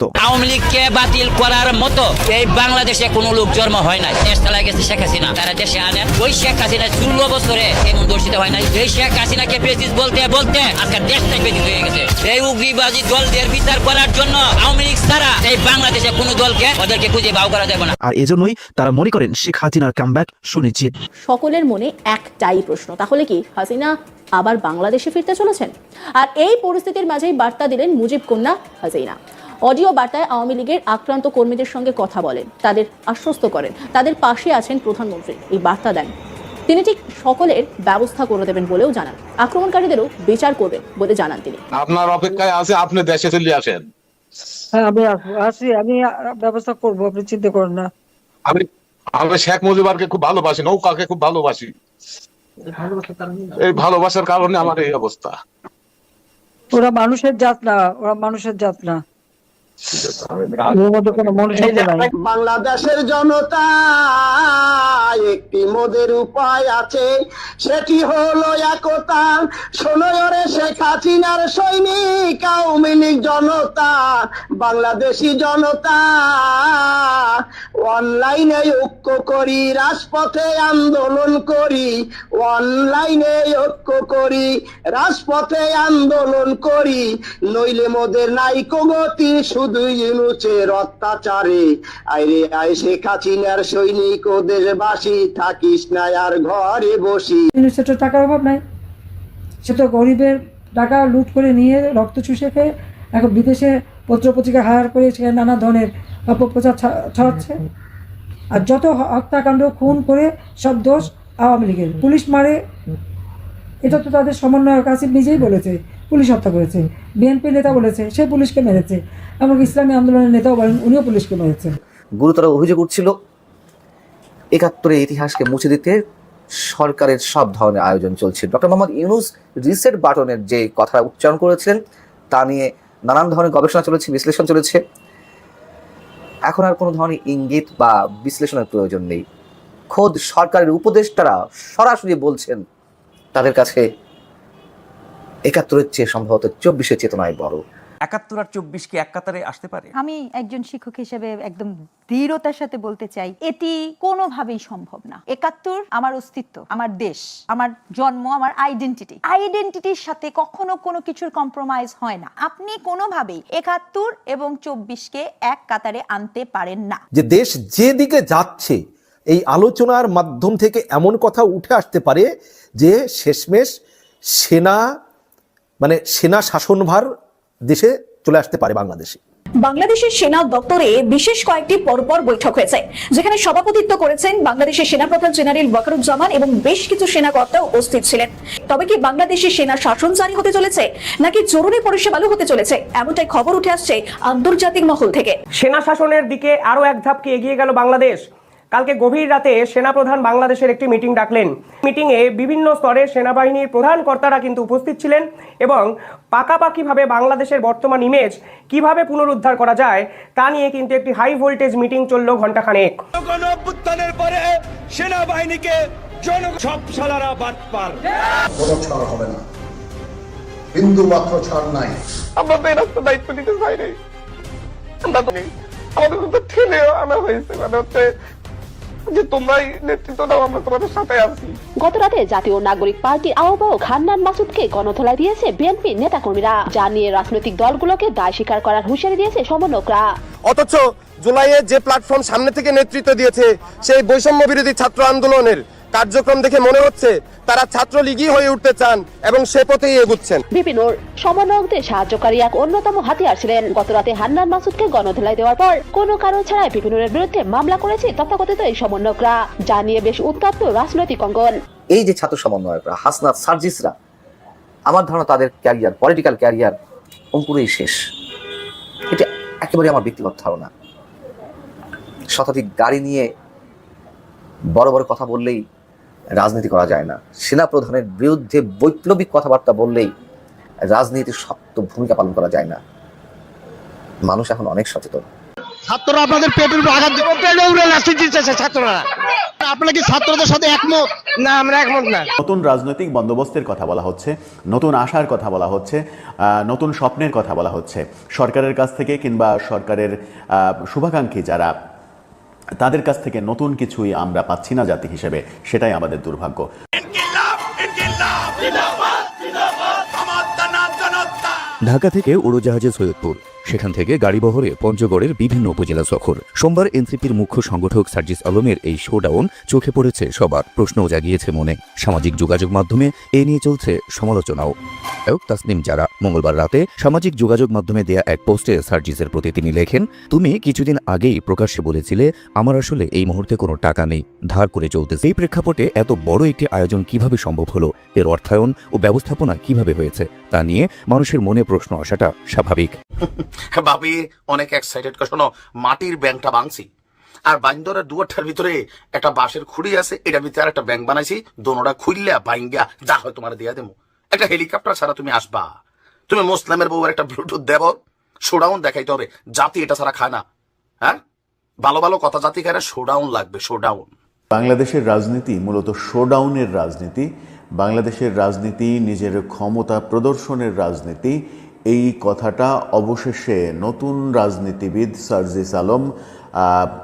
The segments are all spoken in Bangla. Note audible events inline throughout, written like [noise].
ক্ষতিগ্রস্ত আওয়ামী লীগকে বাতিল করার মতো এই বাংলাদেশে কোনো লোক জন্ম হয় নাই। দেশ চালায় গেছে শেখ হাসিনা। তারা দেশে আনেন। ওই শেখ হাসিনা ষোলো বছরে এমন দর্শিত হয় নাই। এই শেখ হাসিনাকে প্রেসিস বলতে বলতে আজকে দেশটাই হয়ে গেছে। এই উগ্রিবাজি দলদের বিচার করার জন্য আওয়ামী লীগ ছাড়া এই বাংলাদেশে কোনো দলকে ওদেরকে খুঁজে বাউ করা যাবে না। আর এজন্যই তারা মনে করেন শেখ হাসিনার কামব্যাক সুনিশ্চিত। সকলের মনে একটাই প্রশ্ন তাহলে কি হাসিনা আবার বাংলাদেশে ফিরতে চলেছেন? আর এই পরিস্থিতির মাঝেই বার্তা দিলেন মুজিব কন্যা হাসিনা। অডিও বার্তায় আওয়ামী লীগের আক্রান্ত কর্মীদের সঙ্গে কথা বলেন তাদের আশ্বস্ত করেন তাদের পাশে আছেন প্রধানমন্ত্রী এই বার্তা দেন। তিনি ঠিক সকলের ব্যবস্থা করে দেবেন বলেও জানান। আক্রমণকারীদেরও বিচার করবেন বলে জানান তিনি। আপনার অপেক্ষায় আছে আপনি দেশে চলে আসেন। হ্যাঁ আমি আসি আমি ব্যবস্থা করব আপনি চিন্তা করেন না। আমি আমি শেখ মুজিবারকে খুব ভালোবাসি নৌকাকে খুব ভালোবাসি। এই ভালোবাসার কারণে আমার এই অবস্থা। ওরা মানুষের জাত না ওরা মানুষের জাত না। [laughs] বাংলাদেশের জনতা, একটি মোদের উপায় আছে, সেটি হলো একতা। ষোলোরে শেখ হাসিনার সৈনিক, আওয়ামী লীগ জনতা, বাংলাদেশি জনতা। অনলাইনে ঐক্য করি, রাজপথে আন্দোলন করি, অনলাইনে ঐক্য করি, রাজপথে আন্দোলন করি। নইলে মোদের নাইকো গতি, শুধু অত্যাচারে আইরে, আই শেখ হাসিনার সৈনিক ও দেশবাসী, থাকিস না আর ঘরে বসি। টাকার অভাব নাই। সে তো গরিবের টাকা লুট করে নিয়ে রক্ত চুষে খেয়ে এখন বিদেশে পত্র পত্রিকা হায়ার করে সেখানে নানা ধরনের অপপ্রচার ছড়াচ্ছে। আর যত হত্যাকাণ্ড, খুন করে সব দোষ আওয়ামী লীগের। পুলিশ মারে। এটা তো তাদের সমন্বয়ক আসিফ নিজেই বলেছে। পুলিশ হত্যা করেছে। বিএনপি নেতা বলেছে, সে পুলিশকে মেরেছে। এমনকি ইসলামী আন্দোলনের নেতাও বলেন, উনিও পুলিশকে মেরেছেন গুরুতর অভিযোগ উঠছিল একাত্তরের ইতিহাসকে মুছে দিতে সরকারের সব ধরনের আয়োজন চলছে। ডক্টর মোহাম্মদ ইউনুস রিসেট বাটনের যে কথা উচ্চারণ করেছিলেন, তা নিয়ে নানান ধরনের গবেষণা চলেছে, বিশ্লেষণ চলেছে। এখন আর কোনো ধরনের ইঙ্গিত বা বিশ্লেষণের প্রয়োজন নেই। খোদ সরকারের উপদেষ্টারা সরাসরি বলছেন, তাদের কাছে একাত্তরের চেয়ে সম্ভবত চব্বিশের চেতনায় বড়। একাত্তর আর চব্বিশ কি এক কাতারে আসতে পারে? আমি একজন শিক্ষক হিসেবে একদম দৃঢ়তার সাথে বলতে চাই এটি কোনোভাবেই সম্ভব না। একাত্তর আমার অস্তিত্ব আমার দেশ আমার জন্ম আমার আইডেন্টিটি আইডেন্টিটির সাথে কখনো কোনো কিছুর কম্প্রোমাইজ হয় না। আপনি কোনোভাবেই একাত্তর এবং চব্বিশকে এক কাতারে আনতে পারেন না। যে দেশ যেদিকে যাচ্ছে এই আলোচনার মাধ্যম থেকে এমন কথা উঠে আসতে পারে যে শেষমেশ সেনা মানে সেনা শাসনভার দেশে চলে আসতে পারে বাংলাদেশে। বাংলাদেশের সেনা দপ্তরে বিশেষ কয়েকটি পরপর বৈঠক হয়েছে যেখানে সভাপতিত্ব করেছেন বাংলাদেশের সেনাপ্রধান জেনারেল ওয়াকারুজ্জামান এবং বেশ কিছু সেনাকর্তাও উপস্থিত ছিলেন। তবে কি বাংলাদেশের সেনা শাসন জারি হতে চলেছে নাকি জরুরি পরিষেবালু হতে চলেছে এমনটাই খবর উঠে আসছে আন্তর্জাতিক মহল থেকে। সেনা শাসনের দিকে আরও এক ধাপ কি এগিয়ে গেল বাংলাদেশ। কালকে গভীর রাতে সেনাপ্রধান বাংলাদেশের একটি মিটিং ডাকলেন। মিটিংয়ে বিভিন্ন স্তরের সেনাবাহিনীর প্রধান কর্তারা কিন্তু উপস্থিত ছিলেন এবং পাকাপাকিভাবে বাংলাদেশের বর্তমান ইমেজ কীভাবে পুনরুদ্ধার করা যায় তা নিয়ে কিন্তু একটি হাই ভোল্টেজ মিটিং চলল ঘন্টাখানেক গণ অভ্যুত্থানের পরে সেনাবাহিনীকে জন সব সালারা বাদ পার। কোনো ছাড় হবে না। বিন্দু মাত্র ছাড় নাই। আমরা তো এই রাস্তা দায়িত্ব নিতে চাই নাই। আমরা তো আমাদের তো ঠেলে আনা হয়েছে। মানে হচ্ছে যে তোমরাই নেতৃত্ব দাও আমরা তোমাদের সাথে আছি। গত রাতে জাতীয় নাগরিক পার্টির আহ্বায়ক হান্নান মাসুদকে গণধোলাই দিয়েছে বিএনপি নেতাকর্মীরা। যা নিয়ে রাজনৈতিক দলগুলোকে দায় স্বীকার করার হুঁশিয়ারি দিয়েছে সমন্বয়করা। অথচ জুলাইয়ে যে প্ল্যাটফর্ম সামনে থেকে নেতৃত্ব দিয়েছে সেই বৈষম্য বিরোধী ছাত্র আন্দোলনের কার্যক্রম দেখে মনে হচ্ছে তারা ছাত্রলীগই হয়ে উঠতে চান এবং সে পথেই এগুচ্ছেন। বিপিনুর সমন্বয়কদের সাহায্যকারী এক অন্যতম হাতিয়ার ছিলেন। গতরাতে হান্নান মাসুদকে গণধোলাই দেওয়ার পর কোনো কারণ ছাড়াই বিপিনুরের বিরুদ্ধে মামলা করেছে তথাকথিত এই সমন্বয়করা যা নিয়ে বেশ উত্তপ্ত রাজনৈতিক অঙ্গন। এই যে ছাত্র সমন্বয়করা হাসনাত সার্জিসরা আমার ধারণা তাদের ক্যারিয়ার পলিটিক্যাল ক্যারিয়ার অঙ্কুরেই শেষ। এটা একেবারে আমার ব্যক্তিগত ধারণা। শতাধিক গাড়ি নিয়ে বড় বড় কথা বললেই রাজনীতি করা যায় না। সেনা প্রধানের বিরুদ্ধে বৈপ্লবিক কথাবার্তা বললেই রাজনীতির শক্ত ভূমিকা পালন করা যায় না। মানুষ এখন অনেক সচেতন। ছাত্ররা আপনাদের পেটের উপর আঘাত পেটের উপরে লাঠি দিতেছে ছাত্ররা। আপনারা কি ছাত্রদের সাথে একমত? না আমরা একমত না। নতুন রাজনৈতিক বন্দোবস্তের কথা বলা হচ্ছে নতুন আশার কথা বলা হচ্ছে আহ, নতুন স্বপ্নের কথা বলা হচ্ছে। সরকারের কাছ থেকে কিংবা সরকারের আহ, শুভাকাঙ্ক্ষী যারা তাদের কাছ থেকে নতুন কিছুই আমরা পাচ্ছি না জাতি হিসেবে সেটাই আমাদের দুর্ভাগ্য। ঢাকা থেকে উড়োজাহাজে সৈয়দপুর। সেখান থেকে গাড়িবহরে পঞ্চগড়ের বিভিন্ন উপজেলা সফর। সোমবার এনসিপির মুখ্য সংগঠক সার্জিস আলমের এই শোডাউন চোখে পড়েছে সবার, প্রশ্নও জাগিয়েছে মনে। সামাজিক যোগাযোগ মাধ্যমে এ নিয়ে চলছে সমালোচনাও। তাসনিম যারা মঙ্গলবার রাতে সামাজিক যোগাযোগ মাধ্যমে দেয়া এক পোস্টে সার্জিসের প্রতি তিনি লেখেন, তুমি কিছুদিন আগেই প্রকাশ্যে বলেছিলে, আমার আসলে এই মুহূর্তে কোনো টাকা নেই, ধার করে চলতেছে। এই প্রেক্ষাপটে এত বড় একটি আয়োজন কীভাবে সম্ভব হলো? এর অর্থায়ন ও ব্যবস্থাপনা কীভাবে হয়েছে? তা নিয়ে মানুষের মনে প্রশ্ন আসাটা স্বাভাবিক। [laughs] বাপি অনেক এক্সাইটেড শোনো মাটির ব্যাংকটা ভাঙছি। আর বাইন্দরের দুয়ারটার ভিতরে একটা বাঁশের খুঁড়ি আছে এটার ভিতরে আর একটা ব্যাংক বানাইছি দোনোটা খুললে বাইঙ্গা যা হয় তোমার দিয়া দেবো। একটা হেলিকপ্টার ছাড়া তুমি আসবা। তুমি মুসলিমের বউয়ের একটা ব্লুটুথ দেব শোডাউন দেখাইতে হবে। জাতি এটা ছাড়া খায় না। হ্যাঁ? ভালো ভালো কথা জাতি খায় না শোডাউন লাগবে শোডাউন বাংলাদেশের রাজনীতি মূলত শোডাউনের রাজনীতি বাংলাদেশের রাজনীতি, নিজের ক্ষমতা প্রদর্শনের রাজনীতি, এই কথাটা অবশেষে নতুন রাজনীতিবিদ সার্জিস আলম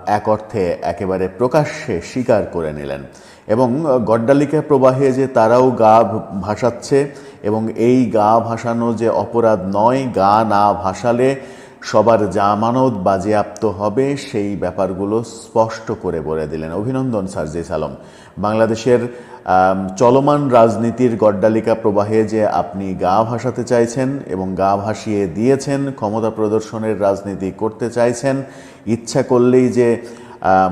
এক অর্থে একেবারে প্রকাশ্যে স্বীকার করে নিলেন। এবং গড্ডালিকা প্রবাহে যে তারাও গা ভাসাচ্ছে এবং এই গা ভাসানো যে অপরাধ নয়, গা না ভাসালে সবার জামানত বাজেয়াপ্ত হবে সেই ব্যাপারগুলো স্পষ্ট করে বলে দিলেন। অভিনন্দন সার্জিস আলম। বাংলাদেশের চলমান রাজনীতির গড্ডালিকা প্রবাহে যে আপনি গা ভাসাতে চাইছেন এবং গা ভাসিয়ে দিয়েছেন, ক্ষমতা প্রদর্শনের রাজনীতি করতে চাইছেন, ইচ্ছা করলেই যে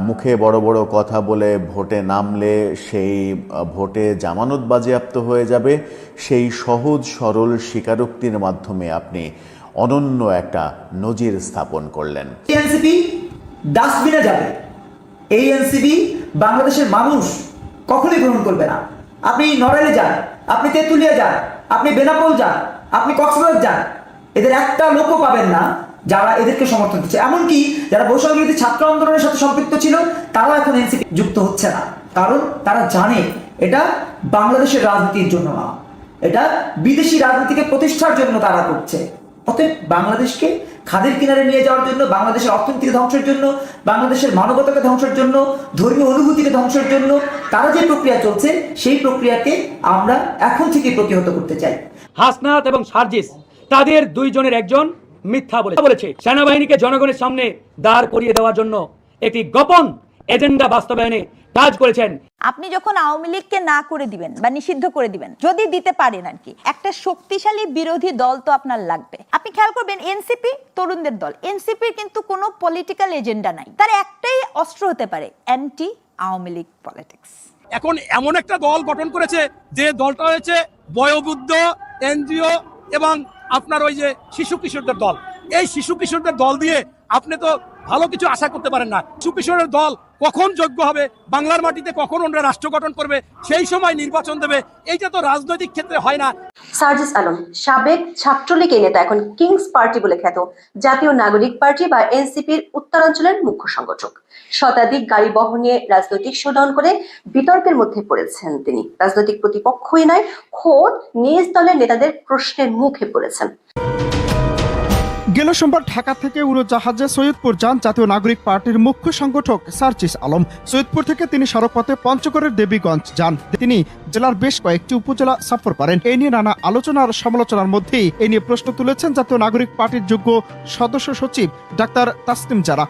মুখে বড় বড় কথা বলে ভোটে নামলে সেই ভোটে জামানত বাজেয়াপ্ত হয়ে যাবে, সেই সহজ সরল স্বীকারোক্তির মাধ্যমে আপনি অনন্য একটা নজির স্থাপন করলেন। এই এনসিপি বাংলাদেশের মানুষ কখনোই গ্রহণ করবে না। আপনি নড়াইলে যান, আপনি তেঁতুলিয়া যান, আপনি বেনাপোল যান, আপনি কক্সবাজার যান। এদের একটা লোকও পাবেন না যারা এদেরকে সমর্থন করছে। এমনকি যারা বৈষম্য বিরোধী ছাত্র আন্দোলনের সাথে সম্পৃক্ত ছিল, তারা এখন এনসিপি যুক্ত হচ্ছে না। কারণ তারা জানে এটা বাংলাদেশের রাজনীতির জন্য না। এটা বিদেশি রাজনীতিকে প্রতিষ্ঠার জন্য তারা করছে। অতএব বাংলাদেশকে খাদের কিনারে নিয়ে যাওয়ার জন্য, বাংলাদেশের অর্থনীতিকে ধ্বংসের জন্য, বাংলাদেশের মানবতাকে ধ্বংসের জন্য, ধর্মীয় অনুভূতিকে ধ্বংসের জন্য, তারা যে প্রক্রিয়া চলছে, সেই প্রক্রিয়াকে আমরা এখন থেকে প্রতিহত করতে চাই। হাসনাত এবং সার্জিস, তাদের দুইজনের একজন মিথ্যা বলে বলেছে। সেনাবাহিনীকে জনগণের সামনে দাঁড় করিয়ে দেওয়ার জন্য একটি গোপন এজেন্ডা বাস্তবায়নে কাজ করেছেন। আপনি যখন আওয়ামী লীগকে না করে দিবেন বা নিষিদ্ধ করে দিবেন যদি দিতে পারেন আর কি একটা শক্তিশালী বিরোধী দল তো আপনার লাগবে। আপনি খেয়াল করবেন এনসিপি তরুণদের দল এনসিপির কিন্তু কোনো পলিটিক্যাল এজেন্ডা নাই। তার একটাই অস্ত্র হতে পারে অ্যান্টি আওয়ামী লীগ পলিটিক্স এখন এমন একটা দল গঠন করেছে যে দলটা হয়েছে বয়োবৃদ্ধ এনজিও এবং আপনার ওই যে শিশু কিশোরদের দল। এই শিশু কিশোরদের দল দিয়ে আপনি তো ভালো কিছু আশা করতে পারেন না। শিশু দল কখন যোগ্য হবে? বাংলার মাটিতে কখন ওনারা রাষ্ট্র গঠন করবে? সেই সময় নির্বাচন দেবে। এইটা তো রাজনৈতিক ক্ষেত্রে হয় না। সার্জিস আলম, সাবেক ছাত্রলীগের নেতা, এখন কিংস পার্টি বলে খ্যাত। জাতীয় নাগরিক পার্টি বা এনসিপির উত্তরাঞ্চলের মুখ্য সংগঠক। শতাধিক গাড়ি বহন রাজনৈতিক শোডাউন করে বিতর্কের মধ্যে পড়েছেন তিনি। রাজনৈতিক প্রতিপক্ষই নয়, খোদ নিজ দলের নেতাদের প্রশ্নের মুখে পড়েছেন। গেল সোমবার ঢাকা থেকে উড়োজাহাজে সৈয়দপুর যান জাতীয় নাগরিক পার্টির মুখ্য সংগঠক সার্জিস আলম। সৈয়দপুর থেকে তিনি সড়কপথে পঞ্চগড়ের দেবীগঞ্জ যান। তিনি জেলার বেশ কয়েকটি উপজেলা সফর করেন। এই নিয়ে নানা আলোচনা আর সমালোচনার মধ্যেই এই নিয়ে প্রশ্ন তুলেছেন জাতীয় নাগরিক পার্টির যোগ্য সদস্য সচিব ডাক্তার তাসনিম জারা।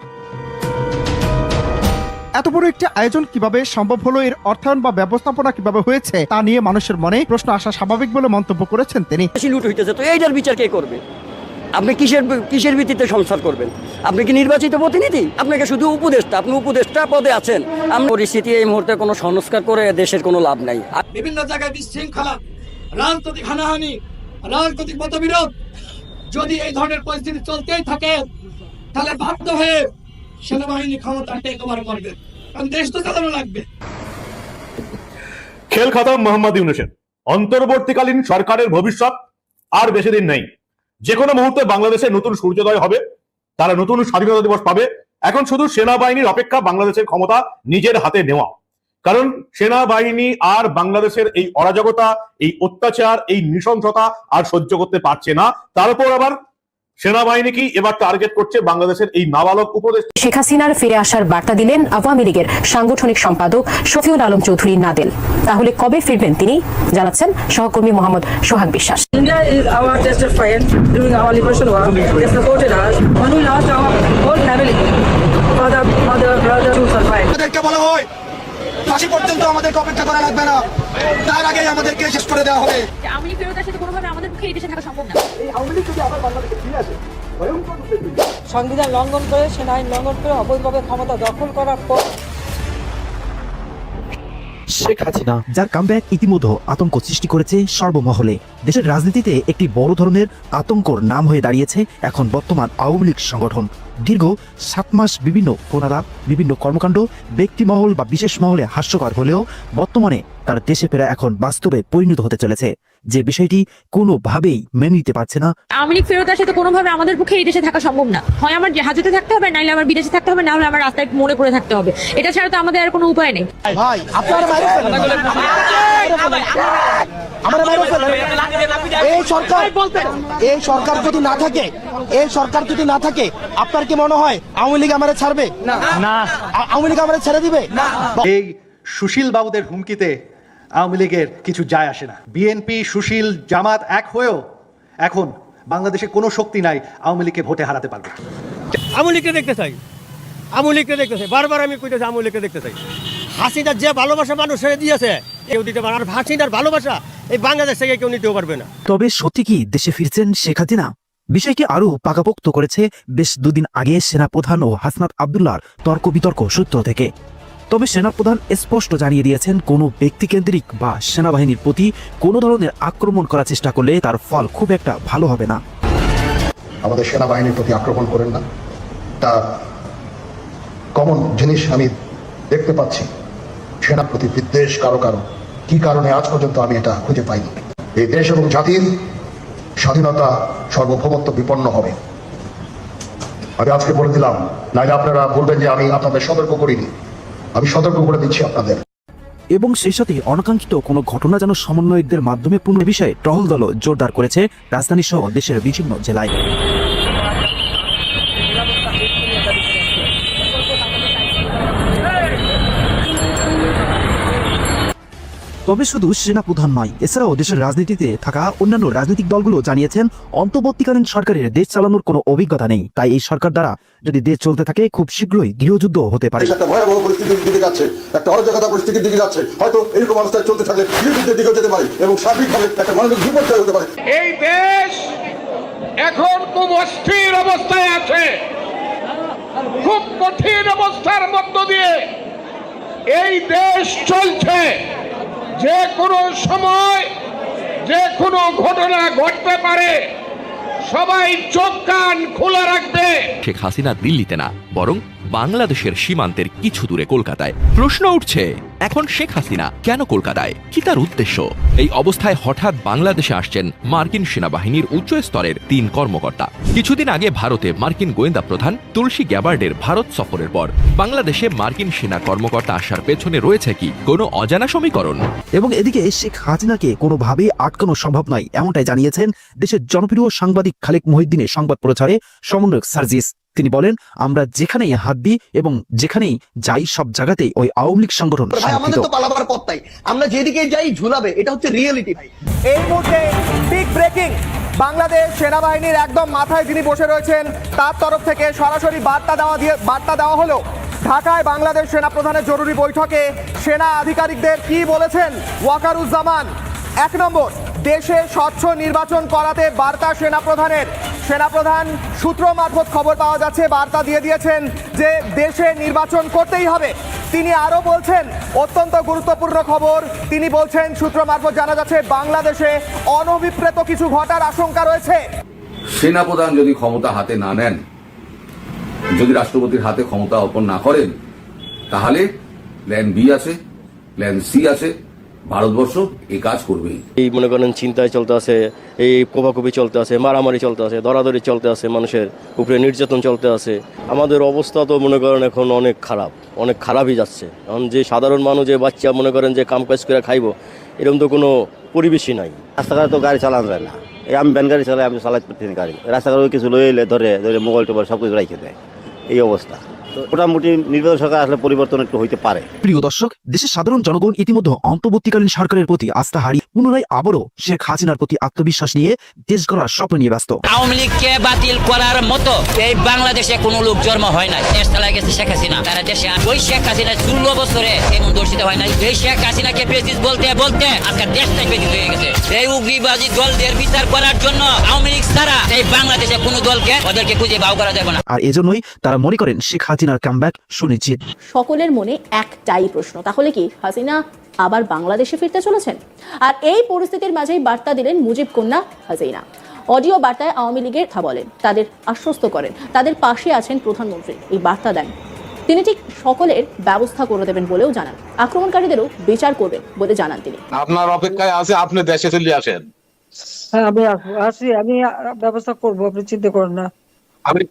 এত বড় একটি আয়োজন কীভাবে সম্ভব হলো? এর অর্থায়ন বা ব্যবস্থাপনা কীভাবে হয়েছে? তা নিয়ে মানুষের মনে প্রশ্ন আসা স্বাভাবিক বলে মন্তব্য করেছেন তিনি। লুট হইতেছে তো, এইটার বিচার কে করবে? আপনি কিসের কিসের ভিত্তিতে সংসার করবেন? আপনি কি নির্বাচিত প্রতিনিধি? আপনাকে শুধু উপদেষ্টা আপনি উপদেষ্টা পদে আছেন। আমরা পরিস্থিতি এই মুহূর্তে কোনো সংস্কার করে দেশের কোনো লাভ নাই। বিভিন্ন জায়গায় বিশৃঙ্খলা রাজনৈতিক হানাহানি রাজনৈতিক মতবিরোধ যদি এই ধরনের পরিস্থিতি চলতেই থাকে তাহলে বাধ্য হয়ে সেনাবাহিনী ক্ষমতা টেক ওভার করবে। কারণ দেশ তো চালানো লাগবে। খেল খতম মোহাম্মদ ইউনুসের। অন্তর্বর্তীকালীন সরকারের ভবিষ্যৎ আর বেশি দিন নেই। যে কোনো মুহূর্তে বাংলাদেশে নতুন সূর্যোদয় হবে, তারা নতুন স্বাধীনতা দিবস পাবে। এখন শুধু সেনাবাহিনীর অপেক্ষা বাংলাদেশের ক্ষমতা নিজের হাতে নেওয়া। কারণ সেনাবাহিনী আর বাংলাদেশের এই অরাজকতা, এই অত্যাচার, এই নৃশংসতা আর সহ্য করতে পারছে না। তার উপর আবার সেনাবাহিনী কি এবার টার্গেট করছে বাংলাদেশের এই নাবালক উপদেশ শেখ হাসিনার ফিরে আসার বার্তা দিলেন আওয়ামী লীগের সাংগঠনিক সম্পাদক শফিউল আলম চৌধুরী নাদেল তাহলে কবে ফিরবেন তিনি জানাচ্ছেন সহকর্মী মোহাম্মদ সোহাগ বিশ্বাস India is our tested friend during our liberation war. They supported us when we lost our whole family. Father, mother, brother to survive. আমাদেরকে বলা হয় ফাঁসি পর্যন্ত আমাদেরকে অপেক্ষা করা লাগবে না তার আগে আমাদেরকে শেষ করে দেওয়া হবে। আমি ফেরত আসলে কোনোভাবে আমাদের পক্ষে এই দেশে থাকা সম্ভব না। সংবিধান লঙ্ঘন করে সেনা আইন লঙ্ঘন করে অবৈধভাবে ক্ষমতা দখল করার পর শেখ হাসিনা। যার কামব্যাক ইতিমধ্যে আতঙ্ক সৃষ্টি করেছে সর্বমহলে। দেশের রাজনীতিতে একটি বড় ধরনের আতঙ্কর নাম হয়ে দাঁড়িয়েছে এখন বর্তমান আওয়ামী লীগ সংগঠন। দীর্ঘ সাত মাস বিভিন্ন প্রণালাপ বিভিন্ন কর্মকাণ্ড, ব্যক্তিমহল বা বিশেষ মহলে হাস্যকর হলেও বর্তমানে তার দেশে ফেরা এখন বাস্তবে পরিণত হতে চলেছে। যে বিষয়টি কোনোভাবেই মেনে নিতে পারছে না। আওয়ামী লীগ ফেরত আসলে তো কোনোভাবে আমাদের পক্ষে এই দেশে থাকা সম্ভব না। হয় আমার হাজতে থাকতে হবে নাইলে আমার বিদেশে থাকতে হবে না হলে আমার রাস্তায় মনে পড়ে থাকতে হবে। এটা ছাড়া তো আমাদের আর কোনো উপায় নেই। ভাই আপনারা আমরা মাইরে এই সরকার এই সরকার যদি না থাকে এই সরকার যদি না থাকে আপনার কি মনে হয় আওয়ামী লীগ আমাদের ছাড়বে? না। আওয়ামী লীগ আমাদের ছেড়ে দিবে? না এই সুশীল বাবুদের হুমকিতে আওয়ামী লীগের কিছু যায় আসে না। বিএনপি সুশীল জামাত এক হয়েও এখন বাংলাদেশে কোনো শক্তি নাই আওয়ামী লীগকে ভোটে হারাতে পারবে। আওয়ামী লীগকে দেখতে চাই। আওয়ামী লীগকে দেখতে চাই। বারবার আমি কইতেছি আওয়ামী লীগকে দেখতে চাই। হাসিনার যে ভালোবাসা মানুষ ছেড়ে দিয়েছে কেউ দিতে পারে আর হাসিনার ভালোবাসা এই বাংলাদেশ থেকে কেউ নিতেও পারবে না। তবে সত্যি কি দেশে ফিরছেন শেখ হাসিনা? বিষয়টি আরও পাকাপোক্ত করেছে বেশ দুদিন আগে সেনাপ্রধান ও হাসনাত আবদুল্লার তর্ক বিতর্ক সূত্র থেকে। তবে সেনাপ্রধান স্পষ্ট জানিয়ে দিয়েছেন, কোনো ব্যক্তিকেন্দ্রিক বা সেনাবাহিনীর প্রতি কোনো ধরনের আক্রমণ করার চেষ্টা করলে তার ফল খুব একটা ভালো হবে না। আমাদের সেনাবাহিনীর প্রতি আক্রমণ করেন না। তা কমন জিনিস আমি দেখতে পাচ্ছি। সেনা প্রতি বিদ্বেষ কারও কারও। কি কারণে আজ পর্যন্ত আমি এটা খুঁজে পাইনি? এই দেশ এবং জাতির স্বাধীনতা সর্বভৌমত্ব বিপন্ন হবে। আমি আজকে বলে দিলাম, নাইলে আপনারা বলবেন যে আমি আপনাদের সতর্ক করিনি। আমি সতর্ক করে দিচ্ছি আপনাদের। এবং সেই সাথে অনাকাঙ্ক্ষিত কোনো ঘটনা যেন সমন্বয়কদের মাধ্যমে পূর্ণ বিষয়ে টহল দল জোরদার করেছে রাজধানী সহ দেশের বিভিন্ন জেলায়। তবে শুধু সেনা প্রধান নয় এছাড়াও দেশের রাজনীতিতে থাকা অন্যান্য রাজনৈতিক দলগুলো জানিয়েছেন অন্তর্বর্তীকালীন সরকারের দেশ চালানোর কোনো অভিজ্ঞতা নেই। তাই এই সরকার দ্বারা যদি দেশ চলতে থাকে খুব শীঘ্রই গৃহযুদ্ধ হতে পারে। একটা ভয়াবহ পরিস্থিতির দিকে যাচ্ছে একটা অরাজকতা পরিস্থিতির দিকে যাচ্ছে। হয়তো এরকম অবস্থায় চলতে থাকলে গৃহযুদ্ধের দিকেও যেতে পারে এবং সার্বিকভাবে একটা মানবিক বিপর্যয় হতে পারে। এই দেশ এখন খুব অস্থির অবস্থায় আছে। খুব কঠিন অবস্থার মধ্য দিয়ে এই দেশ চলছে। যে কোনো সময়, যে কোনো ঘটনা ঘটতে পারে, সবাই চোখ কান খোলা রাখবে। শেখ হাসিনা দিল্লিতে না, বরং বাংলাদেশের সীমান্তের কিছু দূরে কলকাতায়। প্রশ্ন উঠছে এখন শেখ হাসিনা কেন কলকাতায়? কি তার উদ্দেশ্য? এই অবস্থায় হঠাৎ বাংলাদেশে আসছেন মার্কিন সেনাবাহিনীর উচ্চ স্তরের তিন কর্মকর্তা। কিছুদিন আগে ভারতে মার্কিন গোয়েন্দা প্রধান তুলসী গ্যাবার্ডের ভারত সফরের পর বাংলাদেশে মার্কিন সেনা কর্মকর্তা আসার পেছনে রয়েছে কি কোনো অজানা সমীকরণ? এবং এদিকে শেখ হাসিনাকে কোনোভাবেই আটকানো সম্ভব নয় এমনটাই জানিয়েছেন দেশের জনপ্রিয় সাংবাদিক খালেক মহিদ্দিনের সংবাদ প্রচারে সমন্বয়ক সার্জিস। তিনি বলেন আমরা যেখানেই হাত দিই এবং যেখানেই যাই সব জায়গাতেই ওই আওয়ামী লীগ সংগঠন আমাদের তো পালাবার পথ তাই আমরা যেদিকে যাই ঝুলাবে। এটা হচ্ছে রিয়েলিটি ভাই। এই মুহূর্তে বিগ ব্রেকিং বাংলাদেশ সেনাবাহিনীর একদম মাথায় যিনি বসে রয়েছেন তার তরফ থেকে সরাসরি বার্তা দেওয়া দিয়ে বার্তা দেওয়া হলো ঢাকায় বাংলাদেশ সেনাপ্রধানের জরুরি বৈঠকে সেনা আধিকারিকদের কি বলেছেন ওয়াকারুজ্জামান? এক নম্বর দেশে স্বচ্ছ নির্বাচন করাতে বার্তা সেনাপ্রধানের। সেনাপ্রধান সূত্র মারফত খবর পাওয়া যাচ্ছে, বার্তা দিয়ে দিয়েছেন যে দেশে নির্বাচন করতেই হবে। তিনি আরও বলছেন, অত্যন্ত গুরুত্বপূর্ণ খবর। তিনি বলছেন, সূত্র মারফত জানা যাচ্ছে, বাংলাদেশে অনভিপ্রেত কিছু ঘটার আশঙ্কা রয়েছে। সেনাপ্রধান যদি ক্ষমতা হাতে না নেন, যদি রাষ্ট্রপতির হাতে ক্ষমতা অর্পণ না করেন, তাহলে প্ল্যান বি আছে প্ল্যান সি আছে ভারতবর্ষ এই কাজ করবেই এই মনে করেন চিন্তায় চলতে আছে এই কোপাকুপি চলতে আছে মারামারি চলতে আছে দরাদরি চলতে আছে মানুষের উপরে নির্যাতন চলতে আছে। আমাদের অবস্থা তো মনে করেন এখন অনেক খারাপ অনেক খারাপই যাচ্ছে। এখন যে সাধারণ মানুষ যে বাচ্চা মনে করেন যে কাম কাজ করে খাইবো এরকম তো কোনো পরিবেশই নাই। রাস্তাঘাটে তো গাড়ি চালানো যায় না। এই আমি ব্যান গাড়ি চালাই আমি চালাতে পারছি গাড়ি। রাস্তাঘাটে কিছু লয়ে এলে ধরে ধরে মোবাইল টোবাইল সব কিছু রাখে দেয়। এই অবস্থা। মোটামুটি নির্বাচন সরকার আসলে পরিবর্তন একটু হইতে পারে। প্রিয় দর্শক দেশের সাধারণ জনগণ ইতিমধ্যে অন্তর্বর্তীকালীন সরকারের প্রতি আস্থা হারিয়ে পুনরায় আবারও শেখ হাসিনার প্রতি আত্মবিশ্বাস নিয়ে দেশ গড়ার স্বপ্ন নিয়ে ব্যস্ত। আওয়ামী লীগকে বাতিল করার মতো এই বাংলাদেশে কোনো লোক জন্ম হয় নাই। দেশ চালায় গেছে শেখ হাসিনা। তারা দেশে ওই শেখ হাসিনা ষোলো বছরে এমন দর্শিত হয় নাই। এই শেখ হাসিনাকে প্রেসিস বলতে বলতে আজকে দেশটাই প্রেসিস হয়ে গেছে। এই উগ্রিবাজি দলদের বিচার করার জন্য আওয়ামী লীগ ছাড়া এই বাংলাদেশে কোনো দলকে ওদেরকে খুঁজে বাউ করা যাবে না। আর এজন্যই তারা মনে করেন শেখ হাসিনার কামব্যাক সুনিশ্চিত। সকলের মনে একটাই প্রশ্ন তাহলে কি হাসিনা আবার বাংলাদেশে ফিরতে চলেছেন? আর এই পরিস্থিতির মাঝেই বার্তা দিলেন মুজিব কন্যা হাসিনা। অডিও বার্তায় আওয়ামী লীগের কথা বলেন তাদের আশ্বস্ত করেন তাদের পাশে আছেন প্রধানমন্ত্রী এই বার্তা দেন। তিনি ঠিক সকলের ব্যবস্থা করে দেবেন বলেও জানান আক্রমণকারীদেরও বিচার করবেন বলে জানান তিনি। আপনার অপেক্ষায় আছে আপনি দেশে চলে আসেন। হ্যাঁ আমি আসি আমি ব্যবস্থা করব আপনি চিন্তা করেন না। আমি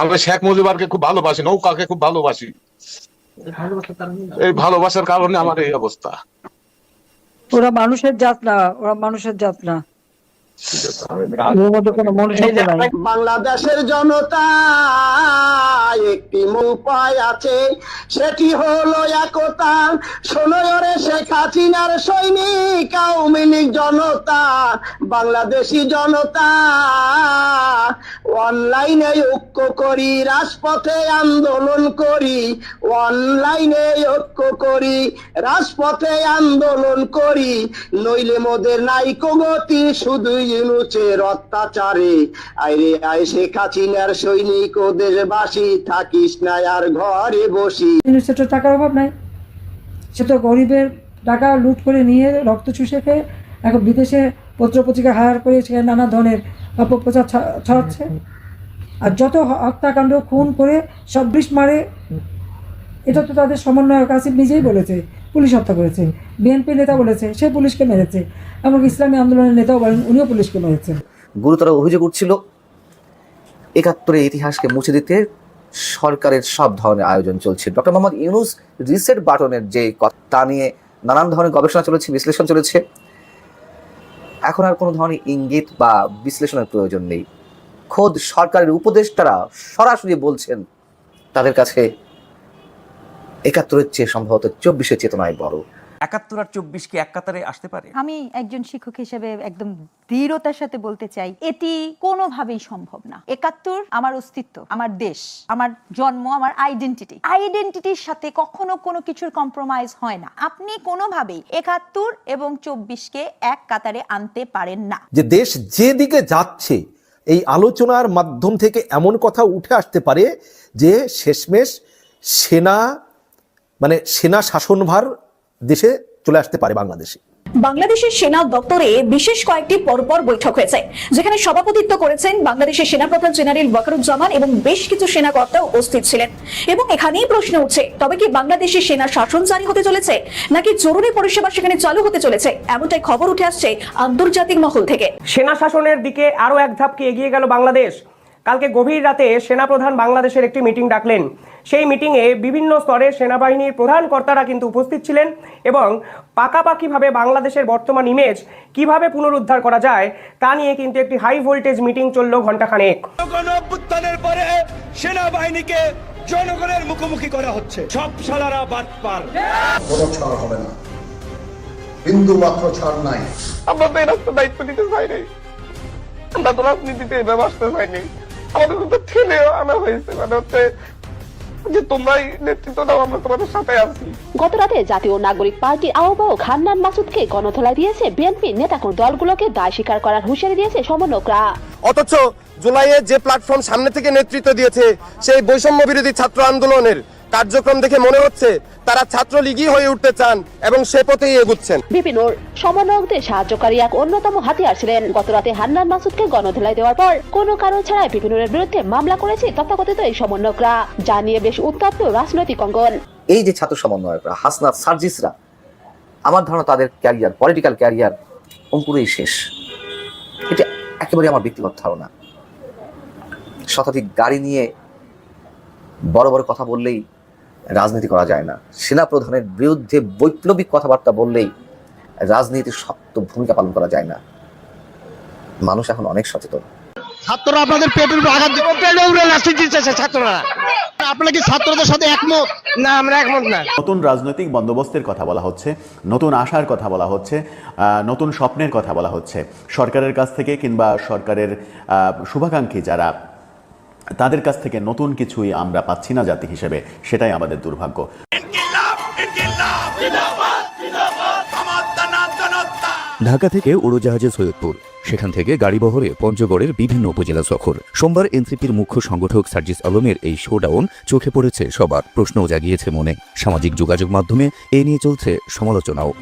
আমি শেখ মুজিবারকে খুব ভালোবাসি নৌকাকে খুব ভালোবাসি। এই ভালোবাসার কারণে আমার এই অবস্থা। ওরা মানুষের জাত না ওরা মানুষের জাত না। ওর মধ্যে কোনো মনুষ্যত্ব নাই। বাংলাদেশের জনতা একটি উপায় আছে। সেটি হলো একতা। ষোলোরে শেখ হাসিনার সৈনিক, আওয়ামী জনতা, বাংলাদেশি জনতা। অনলাইনে ঐক্য করি, রাজপথে আন্দোলন করি। অনলাইনে ঐক্য করি, রাজপথে আন্দোলন করি। নইলে মোদের নাইকো গতি শুধু ইউনুসের অত্যাচারে। আইরে আয় শেখ হাসিনার সৈনিক ও দেশবাসী থাকিস না আর ঘরে বসি জিনিসের তো টাকার অভাব নাই। সে তো গরিবের টাকা লুট করে নিয়ে রক্ত চুষে খেয়ে এখন বিদেশে পত্রপত্রিকা হায়ার করে সেখানে নানা ধরনের অপপ্রচার ছড়াচ্ছে। আর যত হত্যাকাণ্ড খুন করে সব বিষ মারে এটা তো তাদের সমন্বয়ক আসিফ নিজেই বলেছে পুলিশ হত্যা করেছে বিএনপি নেতা বলেছে সে পুলিশকে মেরেছে এমনকি ইসলামী আন্দোলনের নেতাও বলেন উনিও পুলিশকে মেরেছেন গুরুতর অভিযোগ উঠছিল একাত্তরের ইতিহাসকে মুছে দিতে সরকারের সব ধরনের আয়োজন চলছে। ডক্টর মোহাম্মদ ইউনুস রিসেট বাটনের যে তা নিয়ে নানান ধরনের গবেষণা চলেছে, বিশ্লেষণ চলেছে। এখন আর কোনো ধরনের ইঙ্গিত বা বিশ্লেষণের প্রয়োজন নেই। খোদ সরকারের উপদেষ্টারা সরাসরি বলছেন, তাদের কাছে একাত্তরের চেয়ে সম্ভবত চব্বিশের চেতনায় বড়। একাত্তর আর চব্বিশ কি এক কাতারে আসতে পারে? আমি একজন শিক্ষক হিসেবে একদম দৃঢ়তার সাথে বলতে চাই এটি কোনোভাবেই সম্ভব না। একাত্তর আমার অস্তিত্ব আমার দেশ আমার জন্ম আমার আইডেন্টিটি আইডেন্টিটির সাথে কখনো কোনো কিছুর কম্প্রোমাইজ হয় না। আপনি কোনোভাবেই একাত্তর এবং চব্বিশকে এক কাতারে আনতে পারেন না। যে দেশ যেদিকে যাচ্ছে এই আলোচনার মাধ্যম থেকে এমন কথা উঠে আসতে পারে যে শেষমেশ সেনা মানে সেনা শাসনভার দেশে চলে আসতে পারে বাংলাদেশে। বাংলাদেশের সেনা দপ্তরে বিশেষ কয়েকটি পরপর বৈঠক হয়েছে যেখানে সভাপতিত্ব করেছেন বাংলাদেশের সেনাপ্রধান জেনারেল ওয়াকারুজ্জামান এবং বেশ কিছু সেনাকর্তা উপস্থিত ছিলেন। এবং এখানেই প্রশ্ন উঠছে তবে কি বাংলাদেশের সেনা শাসন জারি হতে চলেছে নাকি জরুরি পরিষেবা সেখানে চালু হতে চলেছে? এমনটাই খবর উঠে আসছে আন্তর্জাতিক মহল থেকে। সেনা শাসনের দিকে আরও এক ধাপ কি এগিয়ে গেল বাংলাদেশ। কালকে গভীর রাতে সেনাপ্রধান বাংলাদেশের একটি মিটিং ডাকলেন। সেই মিটিংয়ে বিভিন্ন স্তরের সেনাবাহিনীর প্রধান কর্তারা কিন্তু উপস্থিত ছিলেন এবং পাকাপাকিভাবে বাংলাদেশের বর্তমান ইমেজ কীভাবে পুনরুদ্ধার করা যায় তা নিয়ে কিন্তু একটি হাই ভোল্টেজ মিটিং চলল ঘণ্টাখানেক। অভ্যুত্থানের পরে সেনাবাহিনীকে জনগণের মুখোমুখি করা হচ্ছে। সব সালারা বাদ পার। কোনো ছাড় হবে না। বিন্দু মাত্র ছাড় নাই। আমরা তো এই রাস্তার দায়িত্ব নিতে চাই নাই। আমরা তো রাজনীতিতে এভাবে আসতে চাইনি আমাদের তো ঠেলে আনা হয়েছে। মানে হচ্ছে যে তোমরাই নেতৃত্ব দাও আমরা তোমাদের সাথে আছি। গতরাতে জাতীয় নাগরিক পার্টির আহ্বায়ক হান্নান মাসুদকে গণধোলাই দিয়েছে বিএনপি নেতাকোন দলগুলোকে দায় স্বীকার করার হুঁশিয়ারি দিয়েছে সমন্বয়করা। অথচ জুলাইয়ে যে প্ল্যাটফর্ম সামনে থেকে নেতৃত্ব দিয়েছে সেই বৈষম্য বিরোধী ছাত্র আন্দোলনের কার্যক্রম দেখে মনে হচ্ছে তারা ছাত্রলীগই হয়ে উঠতে চান এবং সে পথেই এগুচ্ছেন। বিপিনুর সমন্বয়কদের সাহায্যকারী এক অন্যতম হাতিয়ার ছিলেন। গতরাতে হান্নান মাসুদকে গণধোলাই দেওয়ার পর কোনো কারণ ছাড়াই বিপিনুরের বিরুদ্ধে মামলা করেছে তথাকথিত এই সমন্বয়করা যা নিয়ে বেশ উত্তপ্ত রাজনৈতিক অঙ্গন। এই যে ছাত্র সমন্বয়করা হাসনাত সার্জিসরা আমার ধারণা তাদের ক্যারিয়ার পলিটিক্যাল ক্যারিয়ার অঙ্কুরেই শেষ। এটা একেবারে আমার ব্যক্তিগত ধারণা। শতাধিক গাড়ি নিয়ে বড় বড় কথা বললেই রাজনীতি করা যায় না। সেনা প্রধানের বিরুদ্ধে বৈপ্লবিক কথাবার্তা বললেই রাজনীতির শক্ত ভূমিকা পালন করা যায় না। মানুষ এখন অনেক সচেতন। ছাত্ররা আপনাদের পেটের উপর আঘাত লাঠি দিতেছে ছাত্ররা। আপনারা কি ছাত্রদের সাথে একমত? না আমরা একমত না। নতুন রাজনৈতিক বন্দোবস্তের কথা বলা হচ্ছে নতুন আশার কথা বলা হচ্ছে আহ, নতুন স্বপ্নের কথা বলা হচ্ছে। সরকারের কাছ থেকে কিংবা সরকারের আহ, শুভাকাঙ্ক্ষী যারা তাদের কাছ থেকে নতুন কিছুই আমরা পাচ্ছি না জাতি হিসেবে সেটাই আমাদের দুর্ভাগ্য। ঢাকা থেকে উড়োজাহাজে সৈয়দপুর। সেখান থেকে গাড়িবহরে পঞ্চগড়ের বিভিন্ন উপজেলা সফর। সোমবার এনসিপির মুখ্য সংগঠক সার্জিস আলমের এই শোডাউন চোখে পড়েছে সবার। প্রশ্নও জাগিয়েছে মনে। সামাজিক যোগাযোগ মাধ্যমে এ নিয়ে চলছে সমালোচনাও।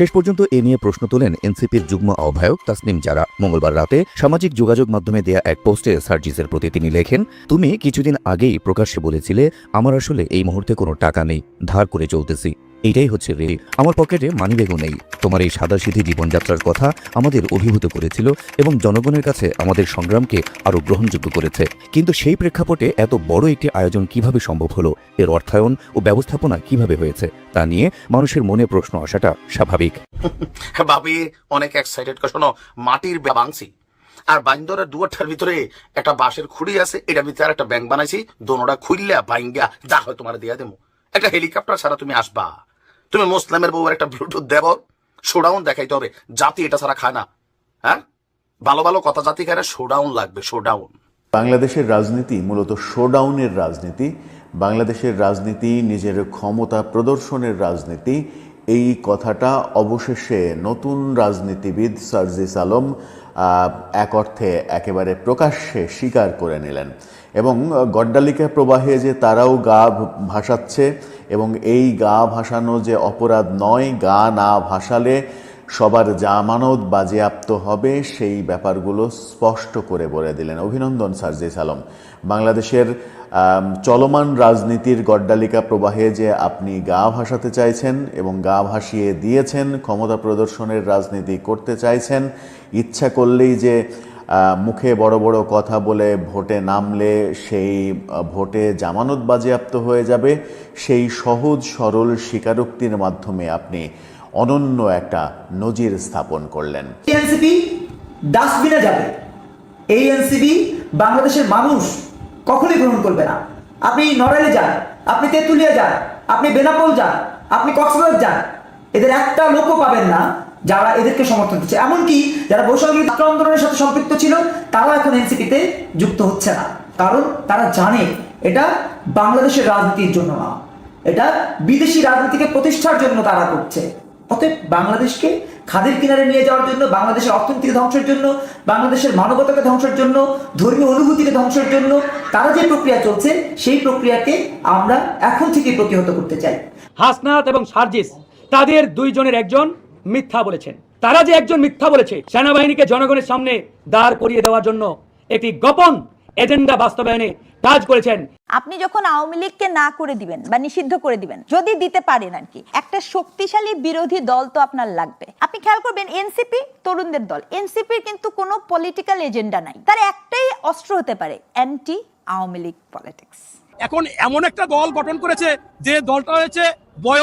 শেষ পর্যন্ত এ নিয়ে প্রশ্ন তোলেন এনসিপির যুগ্ম আহ্বায়ক তাসনিম যারা মঙ্গলবার রাতে সামাজিক যোগাযোগ মাধ্যমে দেয়া এক পোস্টে সার্জিসের প্রতি তিনি লেখেন, তুমি কিছুদিন আগেই প্রকাশ্যে বলেছিলে, আমার আসলে এই মুহূর্তে কোনো টাকা নেই, ধার করে চলতেছি। এইটাই হচ্ছে রে। আমার পকেটে মানিব্যাগও নেই। তোমার এই সাদাসিধি জীবনযাত্রার কথা আমাদের অভিভূত করেছিল এবং জনগণের কাছে আমাদের সংগ্রামকে আরও গ্রহণযোগ্য করেছে। কিন্তু সেই প্রেক্ষাপটে এত বড় একটি আয়োজন কীভাবে সম্ভব হলো? এর অর্থায়ন ও ব্যবস্থাপনা কীভাবে হয়েছে? তা নিয়ে মানুষের মনে প্রশ্ন আসাটা স্বাভাবিক। [laughs] ভাবি, অনেক এক্সাইটেড শোনো, মাটির আর বাইন্দরের দুয়ারটার ভিতরে একটা বাঁশের খুঁড়ি আছে, এটার ভিতরে আর একটা ব্যাংক বানাইছি, দোনোটা খুললে বাইঙ্গা যা হয় তোমার দিয়া দেবো। একটা হেলিকপ্টার ছাড়া তুমি আসবা। তুমি মুসলিমের বউয়ের একটা ব্লুটুথ দেব শোডাউন দেখাইতে হবে। জাতি এটা ছাড়া খায় না। হ্যাঁ? ভালো ভালো কথা জাতি খায় না শোডাউন লাগবে শোডাউন বাংলাদেশের রাজনীতি মূলত শোডাউনের রাজনীতি। বাংলাদেশের রাজনীতি, নিজের ক্ষমতা প্রদর্শনের রাজনীতি। এই কথাটা অবশেষে নতুন রাজনীতিবিদ সার্জিস আলম এক অর্থে একেবারে প্রকাশ্যে স্বীকার করে নিলেন। এবং গড্ডালিকা প্রবাহে যে তারাও গা ভাসাচ্ছে এবং এই গা ভাসানো যে অপরাধ নয়, গা না ভাসালে সবার জামানত বাজেয়াপ্ত হবে সেই ব্যাপারগুলো স্পষ্ট করে বলে দিলেন। অভিনন্দন সার্জিস আলম। বাংলাদেশের চলমান রাজনীতির গড্ডালিকা প্রবাহে যে আপনি গা ভাসাতে চাইছেন এবং গা ভাসিয়ে দিয়েছেন, ক্ষমতা প্রদর্শনের রাজনীতি করতে চাইছেন, ইচ্ছা করলেই যে মুখে বড় বড় কথা বলে ভোটে নামলে সেই ভোটে জামানত বাজেয়াপ্ত হয়ে যাবে। সেই সহজ সরল স্বীকারোক্তির মাধ্যমে আপনি অনন্য একটা নজির স্থাপন করলেন। ডাস্টবিনে যাবে। এই এনসিপি বাংলাদেশের মানুষ কখনোই গ্রহণ করবে না। আপনি নড়াইলে যান, আপনি তেঁতুলিয়া যান, আপনি বেনাপোল যান, আপনি কক্সবাজার যান, এদের একটা লোকও পাবেন না। যারা এদেরকে সমর্থন করছে। এমনকি যারা বৈষম্য ছাত্র আন্দোলনের সাথে সম্পৃক্ত ছিল, তারাও এখন এনসিপিতে যুক্ত হচ্ছে না। কারণ তারা জানে এটা বাংলাদেশের রাজনীতির জন্য না। এটা বিদেশি রাজনীতিকে প্রতিষ্ঠার জন্য তারা করছে। অতএব বাংলাদেশকে খাদের কিনারে নিয়ে যাওয়ার জন্য, বাংলাদেশের অর্থনীতিকে ধ্বংসের জন্য, বাংলাদেশের মানবতাকে ধ্বংসের জন্য, ধর্মীয় অনুভূতিকে ধ্বংসের জন্য তারা যে প্রক্রিয়া চলছে, সেই প্রক্রিয়াকে আমরা এখন থেকে প্রতিহত করতে চাই। হাসনাত এবং সার্জিস, তাদের দুইজনের একজন মিথ্যা বলেছেন। তারা যে একজন মিথ্যা বলেছে সেনাবাহিনীকে জনগণের সামনে দাঁড় করিয়ে দেওয়ার জন্য একটি গোপন এজেন্ডা বাস্তবায়নে কাজ করেছেন। আপনি যখন আওয়ামী লীগকে না করে দিবেন বা নিষিদ্ধ করে দিবেন যদি দিতে পারেন আর কি একটা শক্তিশালী বিরোধী দল তো আপনার লাগবে। আপনি খেয়াল করবেন এনসিপি তরুণদের দল এনসিপির কিন্তু কোনো পলিটিক্যাল এজেন্ডা নাই। তার একটাই অস্ত্র হতে পারে অ্যান্টি আওয়ামী লীগ পলিটিক্স এখন এমন একটা দল গঠন করেছে যে দলটা হয়েছে বয়